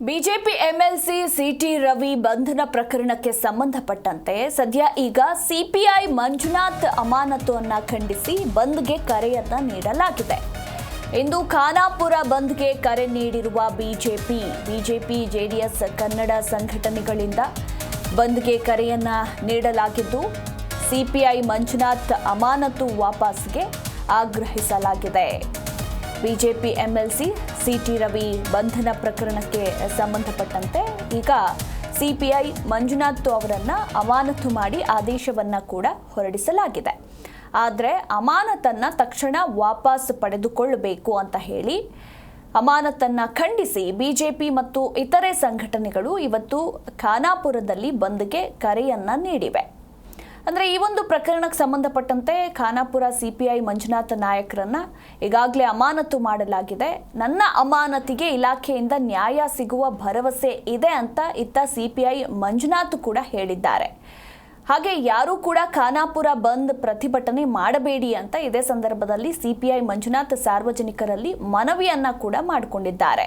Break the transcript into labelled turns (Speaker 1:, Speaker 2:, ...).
Speaker 1: BJP MLC CT Ravi ಬಂಧನ ಪ್ರಕರಣಕ್ಕೆ ಸಂಬಂಧಪಟ್ಟಂತೆ ಸದ್ಯ ಈಗ ಸಿಪಿಐ ಮಂಜುನಾಥ್ ಅಮಾನತುವನ್ನ ಖಂಡಿಸಿ ಬಂದ್ಗೆ ಕರೆಯನ್ನ ನೀಡಲಾಗಿದೆ. ಇಂದು ಖಾನಾಪುರ ಬಂದ್ಗೆ ಕರೆ ನೀಡಿರುವ ಬಿಜೆಪಿ ಬಿಜೆಪಿ ಜೆಡಿಎಸ್ ಕನ್ನಡ ಸಂಘಟನೆಗಳಿಂದ ಬಂದ್ಗೆ ಕರೆಯನ್ನ ನೀಡಲಾಗಿದ್ದು, ಸಿಪಿಐ ಮಂಜುನಾಥ್ ಅಮಾನತು ವಾಪಸ್ಗೆ ಆಗ್ರಹಿಸಲಾಗಿದೆ. ಬಿಜೆಪಿ ಎಂಎಲ್ಸಿ, ಸಿಟಿ ರವಿ ಬಂಧನ ಪ್ರಕರಣಕ್ಕೆ ಸಂಬಂಧಪಟ್ಟಂತೆ ಈಗ ಸಿಪಿಐ ಮಂಜುನಾಥ್ ಅವರನ್ನು ಅಮಾನತು ಮಾಡಿ ಆದೇಶವನ್ನ ಕೂಡ ಹೊರಡಿಸಲಾಗಿದೆ. ಆದರೆ ಅಮಾನತನ್ನು ತಕ್ಷಣ ವಾಪಸ್ ಪಡೆದುಕೊಳ್ಳಬೇಕು ಅಂತ ಹೇಳಿ ಅಮಾನತನ್ನು ಖಂಡಿಸಿ ಬಿಜೆಪಿ ಮತ್ತು ಇತರೆ ಸಂಘಟನೆಗಳು ಇವತ್ತು ಖಾನಾಪುರದಲ್ಲಿ ಬಂದ್ಗೆ ಕರೆಯನ್ನ ನೀಡಿವೆ. ಅಂದ್ರೆ ಈ ಒಂದು ಪ್ರಕರಣಕ್ಕೆ ಸಂಬಂಧಪಟ್ಟಂತೆ ಖಾನಾಪುರ ಸಿಪಿಐ ಮಂಜುನಾಥ ನಾಯಕರನ್ನ ಈಗಾಗಲೇ ಅಮಾನತು ಮಾಡಲಾಗಿದೆ. ನನ್ನ ಅಮಾನತಿಗೆ ಇಲಾಖೆಯಿಂದ ನ್ಯಾಯ ಸಿಗುವ ಭರವಸೆ ಇದೆ ಅಂತ ಇತ್ತ ಸಿಪಿಐ ಮಂಜುನಾಥ್ ಕೂಡ ಹೇಳಿದ್ದಾರೆ. ಹಾಗೆ ಯಾರೂ ಕೂಡ ಖಾನಾಪುರ ಬಂದ್ ಪ್ರತಿಭಟನೆ ಮಾಡಬೇಡಿ ಅಂತ ಇದೇ ಸಂದರ್ಭದಲ್ಲಿ ಸಿಪಿಐ ಮಂಜುನಾಥ್ ಸಾರ್ವಜನಿಕರಲ್ಲಿ ಮನವಿಯನ್ನ ಕೂಡ ಮಾಡಿಕೊಂಡಿದ್ದಾರೆ.